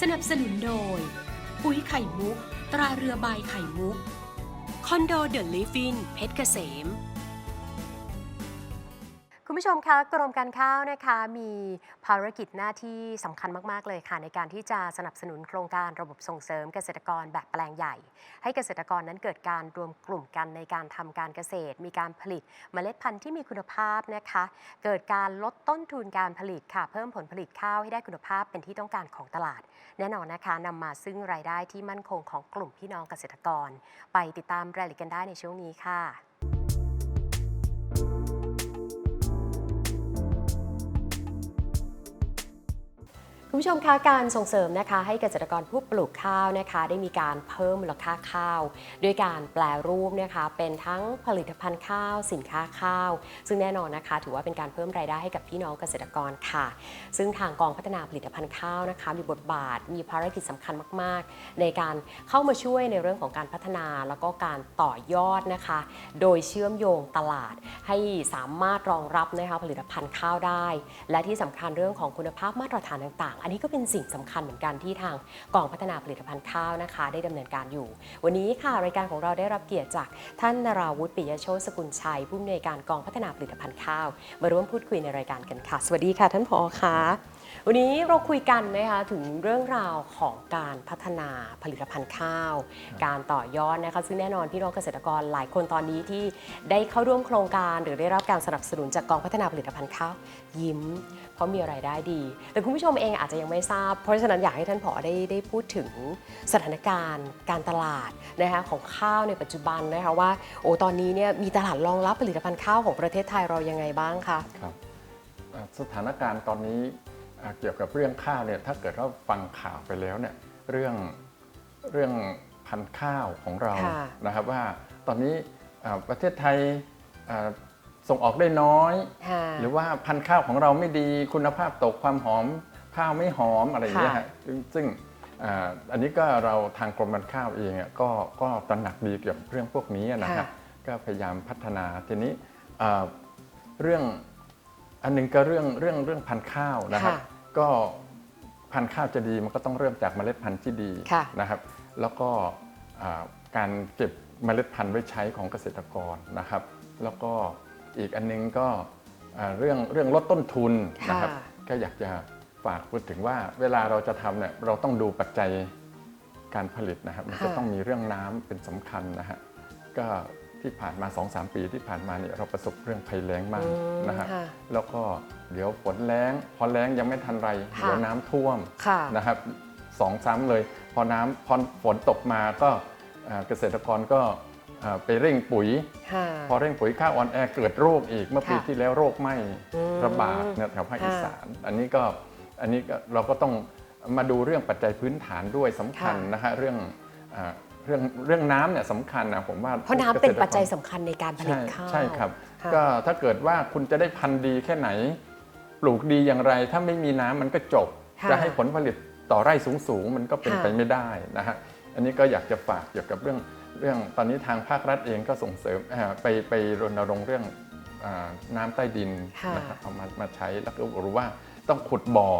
สนับสนุนโดย ปุ๋ยไข่มุก ตราเรือใบไข่มุก คอนโดเดอะลิฟฟินเพชรเกษม คุณผู้ชมคะกรมการข้าวนะคะมีภารกิจหน้าที่สำคัญมาก ๆ เลยค่ะ ในการที่จะสนับสนุนโครงการระบบส่งเสริมเกษตรกรแบบแปลงใหญ่ ให้เกษตรกรนั้นเกิดการรวมกลุ่มกันในการทำการเกษตร มีการผลิตเมล็ดพันธุ์ที่มีคุณภาพนะคะ เกิดการลดต้นทุนการผลิตค่ะ เพิ่มผลผลิตข้าวให้ได้คุณภาพเป็นที่ต้องการของตลาด แน่นอนนะคะนำมาซึ่งรายได้ที่มั่นคงของกลุ่มพี่น้องเกษตรกร ไปติดตามรายละเอียดกันได้ในช่วงนี้ค่ะ คุณผู้ชมคะการส่งเสริมนะคะให้เกษตรกรผู้ปลูกข้าวนะคะ ได้มีการเพิ่มมูลค่าข้าว ด้วยการแปลรูปนะคะเป็นทั้งผลิตภัณฑ์ข้าว สินค้าข้าว ซึ่งแน่นอนนะคะ ถือว่าเป็นการเพิ่มรายได้ให้กับพี่น้องเกษตรกรค่ะ ซึ่งทางกองพัฒนาผลิตภัณฑ์ข้าวนะคะ มีบทบาทมีภารกิจสำคัญมาก ๆ ในการเข้ามาช่วยในเรื่องของการพัฒนาแล้วก็การต่อยอดนะคะ โดยเชื่อมโยงตลาด ให้สามารถรองรับนะคะผลิตภัณฑ์ข้าวได้ และที่สำคัญเรื่องของคุณภาพมาตรฐานต่างๆอันนี้ก็เป็นสิ่งสำคัญเหมือนกันที่ทางกองพัฒนาผลิตภัณฑ์ข้าวนะคะ ได้ดำเนินการอยู่ วันนี้ค่ะรายการของเราได้รับเกียรติจากท่านนราวุฒิปิยโชติสกุลชัย ผู้อำนวยการกองพัฒนาผลิตภัณฑ์ข้าว มาร่วมพูดคุยในรายการกันค่ะ สวัสดีค่ะ ท่านผอคะวันนี้เราคุยกันนะคะถึงเรื่องราวของการพัฒนาผลิตภัณฑ์ข้าว การต่อยอดนะคะซึ่งแน่นอนพี่น้องเกษตรกรหลายคนตอนนี้ที่ได้เข้าร่วมโครงการ หรือได้รับการสนับสนุนจากกองพัฒนาผลิตภัณฑ์ข้าวยิ้ม เพราะมีรายได้ดี แต่คุณผู้ชมเองอาจจะยังไม่ทราบ เพราะฉะนั้นอยากให้ท่านผอได้ได้พูดถึงสถานการณ์ การตลาดนะคะของข้าวในปัจจุบันนะคะว่าโอ้ตอนนี้เนี่ยมีตลาดรองรับผลิตภัณฑ์ข้าวของประเทศไทยเรายังไงบ้างคะครับอ่าสถานการณ์ตอนนี้อ่าเกี่ยวกับเรื่องข้าวเนี่ยถ้าเกิดว่าฟังข่าวไปแล้วเนี่ยเรื่องเรื่องพันธุ์ข้าวของเราค่ะนะครับว่าตอนนี้อ่าประเทศไทยอ่า ส่งออกได้น้อย ค่ะ หรือว่าพันธุ์ข้าวของเราไม่ดีคุณภาพตกความหอมข้าวไม่หอมอะไรอย่างเงี้ยค่ะ ฮะซึ่งซึ่งอ่าอันนี้ก็เราทางกรมการข้าวเองอะก็ก็ตระหนักดีเกี่ยวกับเรื่องพวกนี้นะฮะค่ะก็พยายามพัฒนาทีนี้อ่าเรื่องอันหนึงก็เรื่องเรื่องเรื่องพันธุ์ข้าวนะครับ ค่ะ ก็พันธุ์ข้าวจะดีมันก็ต้องเริ่มจากเมล็ดพันธุ์ที่ดีค่ะ นะครับ แล้วก็อ่าการเก็บเมล็ดพันธุ์ไว้ใช้ของเกษตรกรนะครับ แล้วก็ อีกอันนึงก็อ่าเรื่องเรื่องลดต้นทุนนะครับค่ะก็อยากจะฝากพูดถึงว่าเวลาเราจะทำเนี่ยเราต้องดูปัจจัยการผลิตนะครับ มันจะค่ะต้องมีเรื่องน้ำเป็นสำคัญนะฮะก็ที่ผ่านมา 2-3 ปีที่ผ่านมาเนี่ยเราประสบเรื่องภัยแล้งมากอืมนะฮะค่ะแล้วก็เดี๋ยวฝนแล้ง พอแล้งยังไม่ทันไรค่ะเดี๋ยวน้ำท่วมค่ะนะครับสองซ้ำเลย พอน้ำพอฝนตกมาก็อ่าเกษตรกรก็อ่า ไปเร่งปุ๋ยค่ะพอเร่งปุ๋ยข้าวอ่อนแอเกิดโรคอีกเมื่อปีค่ะที่แล้วโรคไหม้อืมระบาดเนี่ยแถวภาคค่ะอีสาน อันนี้ก็อันนี้ก็เราก็ต้องมาดูเรื่องปัจจัยพื้นฐานด้วยสำคัญค่ะนะฮะเรื่องอ่าเรื่องเรื่องน้ำเนี่ยสำคัญนะผมว่าเพราะน้ำเป็นกษตรกรปัจจัยสำคัญในการผลิตใช่ข้าวใช่ครับค่ะก็ถ้าเกิดว่าคุณจะได้พันธุ์ดีแค่ไหน ปลูกดีอย่างไร ถ้าไม่มีน้ำมันก็จบค่ะจะให้ผลผลิตต่อไร่สูงๆ มันก็เป็นค่ะไปไม่ได้นะฮะอันนี้ก็อยากจะฝากเกี่ยวกับเรื่อง เรื่องตอนนี้ทางภาครัฐเองก็ส่งเสริมเอ่อไปไปรณรงค์เรื่องอ่าน้ำใต้ดินค่ะนะครับเอามามาใช้แล้วก็รู้ว่าต้องขุดบ่อ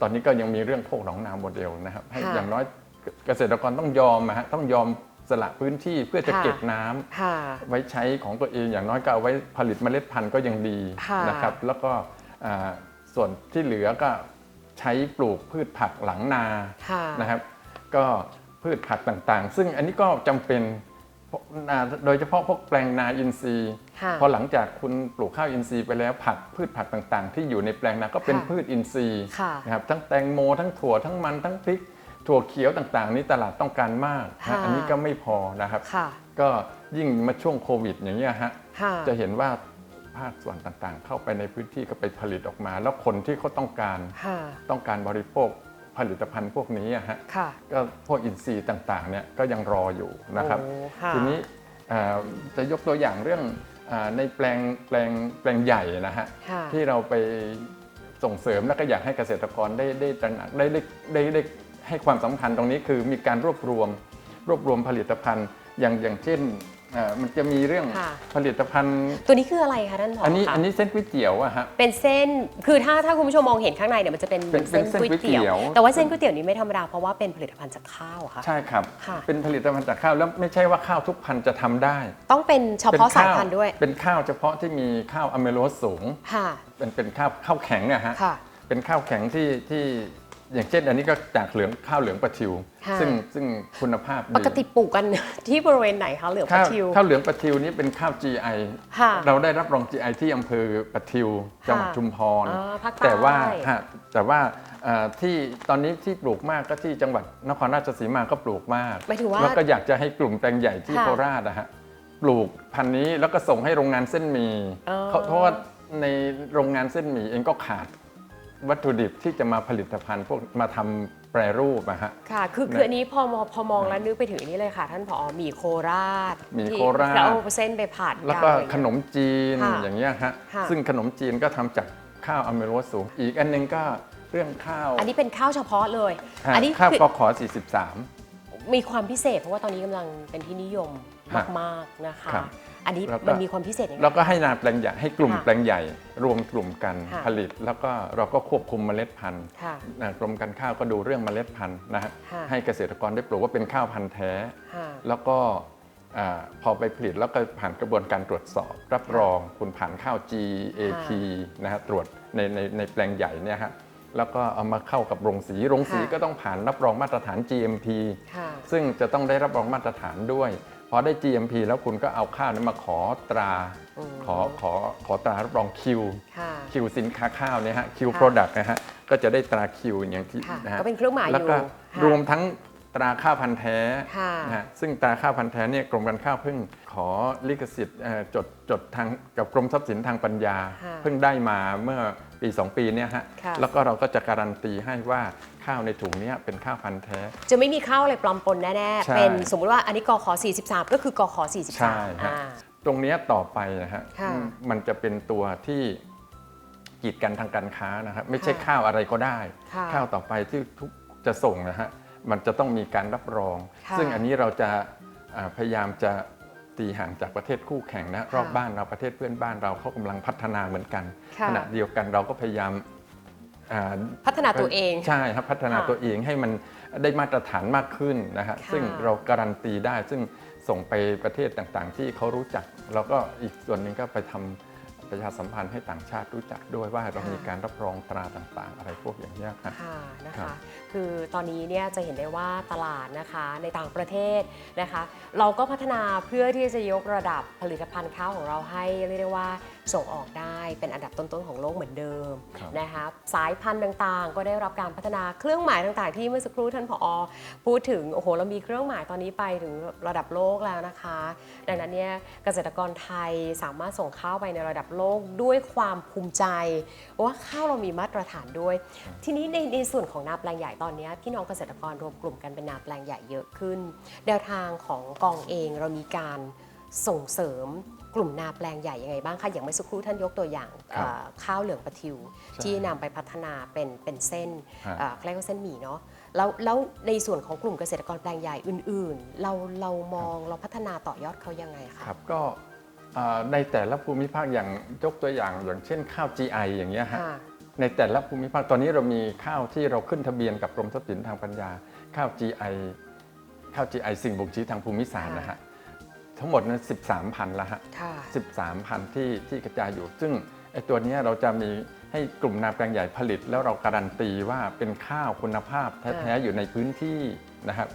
ตอนนี้ก็ยังมีเรื่องโคกหนองนาโมเดลนะครับให้ค่ะอย่างน้อยเกษตรกรต้องยอมนะฮะต้องยอมสละพื้นที่เพื่อจะค่ะเก็บน้ำค่ะไว้ใช้ของตัวเองอย่างน้อยก็เอาไว้ผลิตเมล็ดพันธุ์ก็ยังดีค่ะนะครับ แล้วก็อ่าส่วนที่เหลือก็ใช้ปลูกพืชผักหลังนาค่ะนะครับ ก็ พืชผักต่างๆ ซึ่งอันนี้ก็จำเป็นเพราะอ่าโดยเฉพาะพวกแปลงนาอินทรีย์ค่ะพอหลังจากคุณปลูกข้าวอินทรีย์ไปแล้วผักพืชผักต่างๆ ที่อยู่ในแปลงนาก็เป็นค่ะพืชอินทรีย์ค่ะนะครับทั้งแตงโมทั้งถั่วทั้งมันทั้งพริกถั่วเขียวต่างๆ นี้ตลาดต้องการมากค่ะนะอันนี้ก็ไม่พอนะครับค่ะก็ยิ่งมาช่วงโควิดอย่างนี้ยฮะค่ะจะเห็นว่าภาคส่วนต่างๆ เข้าไปในพื้นที่ก็ไปผลิตออกมา แล้วคนที่เขาต้องการค่ะต้องการบริโภค ผลิตภัณฑ์พวกนี้อะฮะค่ะ ก็พวกอินทรีย์ต่างๆเนี่ยก็ยังรออยู่นะครับ โอ้ค่ะทีนี้อ่าจะยกตัวอย่างเรื่องอาในแปลงแปลงแปลงใหญ่นะฮะ ค่ะ ที่เราไปส่งเสริมแล้วก็อยากให้เกษตรกรได้ได้ตระหนักได้ได้ได้ได้ให้ความสำคัญตรงนี้คือมีการรวบรวมรวบรวมผลิตภัณฑ์อย่างอย่างเช่น อ่ามันจะมีเรื่องค่ะ ผลิตภัณฑ์ ตัวนี้คืออะไรคะท่านผออันนี้คะอันนี้เส้นก๋วยเตี๋ยวอะฮะ เป็นเส้นคือถ้าถ้าคุณผู้ชมมองเห็นข้างในเนี่ยมันจะเป็นเป็นเส้นเป็นเส้นก๋วยเตี๋ยวก๋วยเตี๋ยว แต่ว่าเส้นก๋วยเตี๋ยวนี้ไม่ธรรมดาเพราะว่าเป็นผลิตภัณฑ์จากข้าวอะค่ะ ใช่ครับ ค่ะ เป็นผลิตภัณฑ์จากข้าวแล้วไม่ใช่ว่าข้าวทุกพันธุ์จะทำได้ต้องเป็นเฉพาะสายพันธุ์ด้วยเป็นข้าวเฉพาะที่มีข้าวอะเมโลสสูง ค่ะ เป็นเป็นข้าวข้าวแข็งอะฮะ ค่ะ เป็นข้าวแข็งที่ที่ อย่างเช่นอันนี้ก็จากเหลืองข้าวเหลืองปลาทิว ค่ะ ซึ่งซึ่งคุณภาพดีปกติปลูกกันที่บริเวณไหนคะเหลืองปข้าลาวทิวข้าวเหลืองปลาทิวนี้เป็นข้าว GI ค่ะ เราได้รับรอง GI ที่อำเภอปะทิวจังหวัดค่ะชุมพรอ๋อภาคใต้ แต่ว่าฮะแต่ว่าเอ่อที่ตอนนี้ที่ปลูกมากก็ที่จังหวัดนครราชสีมาก็ปลูกมาก หมายถึงว่า แล้วก็อยากจะให้กลุ่มแปลงใหญ่ที่ค่ะโคราชนะฮะปลูกพันธุ์นี้แล้วก็ส่งให้โรงงานเส้นหมี่อ๋อ เขาเพราะว่าในโรงงานเส้นหมี่เองก็ขาด วัตถุดิบที่จะมาผลิตภัณฑ์พวกมาทำแปรรูปอะฮะ ค่ะ คือเนี่ยคืออันนี้พอมองพอมองแล้วนึกไปถึงอันนี้เลยค่ะ ท่านผอหมี่โคราชหมี่ที่โคราชแล้วเอาเส้นไปผัดแล้วก็ยาวอย่างขเงี้ยนมจีนค่ะอย่างเงี้ยฮะค่ะ ซึ่งขนมจีนก็ทำจากข้าวอเมโรสสูง อีกอันหนึงก็เรื่องข้าวอันนี้เป็นข้าวเฉพาะเลย ฮะอันนี้ข้าวคืกอขอ 43 มีความพิเศษ เพราะว่าตอนนี้กำลังเป็นที่นิยมฮะมากๆนะคะ ครับ อันนี้แล้วก็ มันมีความพิเศษยังไง แล้วก็ให้นาแปลงใหญ่ให้กลุ่มค่ะแปลงใหญ่ รวมกลุ่มกันค่ะ ผลิต แล้วก็เราก็ควบคุมเมล็ดพันธุ์ค่ะ นะกรมการข้าวก็ดูเรื่องเมล็ดพันธุ์นะฮะค่ะ ให้เกษตรกรได้ปลูกว่าเป็นข้าวพันธุ์แท้ ค่ะ แล้วก็อาพอไปผลิตแล้วก็ผ่านกระบวนการตรวจสอบ รับรองคุณผ่านข้าว GAP นะฮะตรวจในในในแปลงใหญ่เนี่ยฮะแล้วก็เอามาเข้ากับโรงสีโรงสีค่ะ ก็ต้องผ่านรับรองมาตรฐาน GMP ค่ะ ซึ่งจะต้องได้รับรองมาตรฐานด้วย พอได้ GMP แล้วคุณก็เอาข้าวนั้นมาขอตราอืมขอขอขอตรารับรองคิวค่ะคิวสินค้าข้าวเนี่ยฮะคิวค่ะโปรดักต์นะฮะก็จะได้ตราคิวอย่างที่ค่ะนะฮะก็เป็นเครื่องหมายอยู่แล้วก็ค่ะรวมทั้งตราข้าวพันธุ์แท้ค่ะนะฮะซึ่งตราข้าวพันธุ์แท้เนี่ยกรมการข้าวเพิ่งขอลิขสิทธิ์เอ่อจดจดทางกับกรมทรัพย์สินทางปัญญาค่ะเพิ่งได้มาเมื่อปี 2 ปีเนี่ยฮะค่ะแล้วก็เราก็จะการันตีให้ว่า ข้าวในถุงเนี้เป็นข้าวพันธุ์แท้ จะไม่มีข้าวอะไรปลอมปนแน่ใช่ๆเป็นสมมุติว่าอันนี้กขอ43 ก็คือกขอใช่43ฮะอ่าตรงเนี้ยต่อไปนะฮะค่ะอืมมันจะเป็นตัวที่กีดกันทางการค้านะครับไม่ใช่ค่ะข้าวอะไรก็ได้ค่ะข้าวต่อไปที่ทุกจะส่งนะฮะมันจะต้องมีการรับรองค่ะซึ่งอันนี้เราจะอ่าพยายามจะตีห่างจากประเทศคู่แข่งนะรอบบ้านเราประเทศเพื่อนบ้านเราเขากำลังพัฒนาเหมือนกันค่ะขณะเดียวกันเราก็พยายามอ่า พัฒนาตัวเองใช่ครับพัฒนาค่ะตัวเองให้มันได้มาตรฐานมากขึ้นนะฮะค่ะซึ่งเราการันตีได้ซึ่งส่งไปประเทศต่างๆ ที่เขารู้จัก แล้วก็อีกส่วนหนึ่งก็ไปทำประชาสัมพันธ์ให้ต่างชาติรู้จักด้วยว่าเรามีการรับรองตราต่างๆ อะไรพวกอย่างนี้ยครับค่ะนะครัคะบคือตอนนี้เนี่ยจะเห็นได้ว่าตลาดนะคะในต่างประเทศนะคะ เราก็พัฒนาเพื่อที่จะยกระดับผลิตภัณฑ์ข้าวของเราให้เรียกได้ว่าส่งออกได้เป็นอันดับต้นๆของโลกเหมือนเดิมครับนะคะสายพันธุ์ต่างๆ ก็ได้รับการพัฒนาเครื่องหมายต่างๆ ที่เมื่อสักครู่ท่านผอพูดถึงโอ้โหเรามีเครื่องหมายตอนนี้ไปถึงระดับโลกแล้วนะคะ ดังนั้นเนี่ยเกษตรกรไทยสามารถส่งข้าวไปในระดับโลกด้วยความภูมิใจว่าข้าวเรามีมาตรฐานด้วย ทีนี้ในในส่วนของนาแปลงใหญ่ตอนนี้พี่น้องเกษตรกรรวมกลุ่มกันเป็นนาแปลงใหญ่เยอะขึ้นแนวทางของกองเองเรามีการส่งเสริม กลุ่มนาแปลงใหญ่ยังไงบ้างคะอย่างเมื่อสักครู่ท่านยกตัวอย่างครับเอ่อข้าวเหลืองปลาทิว ใช่ที่นำไปพัฒนาเป็นเป็นเส้นฮะ เอ่อเขาเรียกว่าเส้นหมี่เนาะแล้วแล้วในส่วนของกลุ่มเกษตรกรแปลงใหญ่อื่น ๆ เราเรามองเราพัฒนาต่อยอดเขายังไงคะครับก็เอ่อในแต่ละภูมิภาคอย่างยกตัวอย่างอย่างเช่นข้าว GI อย่างเงี้ยฮะ ค่ะ ในแต่ละภูมิภาคตอนนี้เรามีข้าวที่เราขึ้นทะเบียนกับกรมทรัพย์สินทางปัญญา ข้าว GI ข้าว GI สิ่งบ่งชี้ทางภูมิศาสตร์นะฮะ ทั้งหมดนั้น13 พันละฮะค่ะ13 พันที่ที่กระจายอยู่ ซึ่งไอ้ตัวเนี้ยเราจะมีให้กลุ่มนาแปลงใหญ่ผลิต แล้วเราการันตีว่าเป็นข้าวคุณภาพแท้ๆอยู่ในพื้นที่นะครับ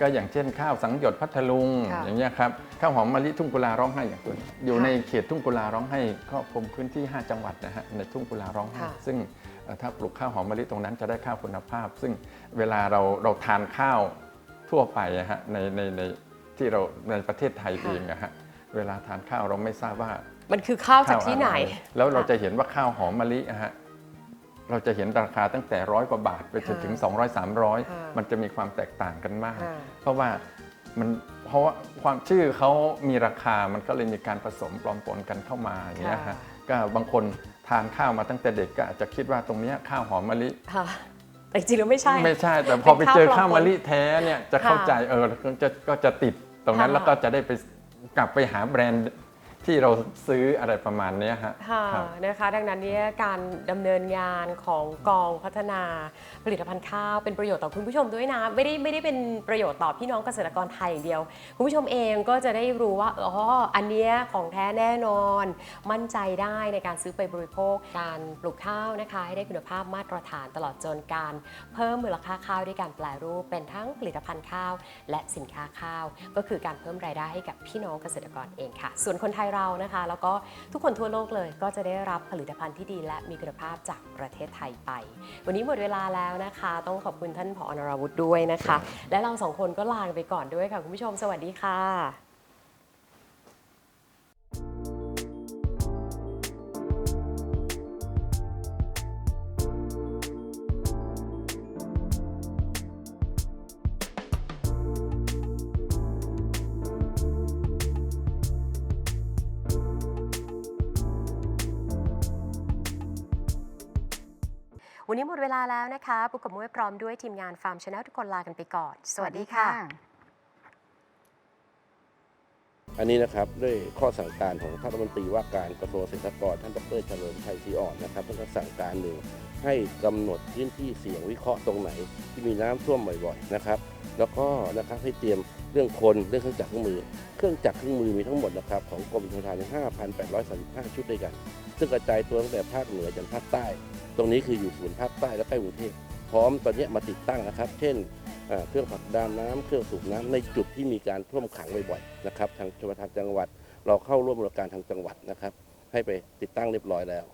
ก็อย่างเช่นข้าวสังหยดพัทลุงค่ะอย่างเงี้ยครับข้าวหอมมะลิทุ่งกุลาร้องไห้อย่างตัวนี้อยู่ค่ะ ในเขตทุ่งกุลาร้องไห้ครอบคลุมพื้นที่ 5 จังหวัดนะฮะในทุ่งกุลาร้องไห้ค่ะ ซึ่งเอ่อถ้าปลูกข้าวหอมมะลิตรงนั้นจะได้ข้าวคุณภาพ ซึ่งเวลาเราเราทานข้าวทั่วไปอะฮะในในใน ที่เราในประเทศไทยเองอะฮะเวลาทานข้าวเราไม่ทราบว่า มันคือข้าวจากที่ไหนข้าวอะไรแล้วเราจะเห็นว่าข้าวหอมมะลิอะฮะเราจะเห็นราคาตั้งแต่ร้อยกว่าบาทไปจนถึง 200ค่ะ300 มันจะมีความแตกต่างกันมากค่ะเพราะว่ามันเพราะว่าความชื่อเขามีราคามันก็เลยมีการผสมปลอมปนกันเข้ามาอย่างเงี้ยค่ะฮะก็บางคนทานข้าวมาตั้งแต่เด็กก็อาจจะคิดว่าตรงเนี้ยข้าวหอมมะลิค่ะแต่จริงๆแล้วไม่ใช่ ไม่ใช่ แต่พอไปเจอเป็นข้าวข้าวปลอมปนมะลิแท้เนี่ยจะเข้าใจเออก็จะก็จะติด ตรงนั้นค่ะแล้วก็จะได้ไปกลับไปหาแบรนด์ ที่เราซื้ออะไรประมาณเนี้ยฮะค่ะครับ นะคะดังนั้นเนี่ยการดำเนินงานของกองพัฒนาผลิตภัณฑ์ข้าวเป็นประโยชน์ต่อคุณผู้ชมด้วยนะ ไม่ได้ไม่ได้เป็นประโยชน์ต่อพี่น้องเกษตรกรไทยอย่างเดียว คุณผู้ชมเองก็จะได้รู้ว่าอ๋ออันเนี้ยของแท้แน่นอน มั่นใจได้ในการซื้อไปบริโภคการปลูกข้าวนะคะให้ได้คุณภาพมาตรฐานตลอดจนการเพิ่มมูลค่าข้าวด้วยการแปลรูปเป็นทั้งผลิตภัณฑ์ข้าว และสินค้าข้าว ก็คือการเพิ่มรายได้ให้กับพี่น้องเกษตรกรเองค่ะ ส่วนคนไทยเรานะคะ แล้วก็ทุกคนทั่วโลกเลยก็จะได้รับผลิตภัณฑ์ที่ดีและมีคุณภาพจากประเทศไทยไป วันนี้หมดเวลาแล้วนะคะ ต้องขอบคุณท่านผอนราวุฒิด้วยนะคะ และเราสองคนก็ลาไปก่อนด้วยค่ะ คุณผู้ชม สวัสดีค่ะ วันนี้หมดเวลาแล้วนะคะปุกกับมุ้ยพร้อมด้วยทีมงานฟาร์มชาแนลทุกคนลากันไปก่อน สวัสดีค่ะ อันนี้นะครับด้วยข้อสั่งการของท่านรัฐมนตรีว่าการกระทรวงเกษตรกรท่านดรเฉลิมชัยศรีอ่อนนะครับท่านก็สั่งการหนึ่งให้กำหนดพื้นที่เสี่ยงวิเคราะห์ตรงไหน ที่มีน้ำท่วมบ่อยๆนะครับ แล้วก็นะครับให้เตรียมเรื่องคนเรื่องเครื่องจักรเครื่องมือ เครื่องจักรเครื่องมือมีทั้งหมดนะครับของกรมชลประทาน5,835 ชุดด้วยกัน ซึ่งกระจายตัวตั้งแต่ภาคเหนือจนภาคใต้ ตรงนี้คืออยู่ศูนย์ภาคใต้และใกล้กรุงเทพพร้อมตอนนี้มาติดตั้งนะครับ เช่น เครื่องผลักดันน้ำเครื่องสูบน้ำในจุดที่มีการท่วมขังบ่อยๆนะครับทางชมทานจังหวัด เราเข้าร่วมบริการทางจังหวัดนะครับ ให้ไปติดตั้งเรียบร้อยแล้ว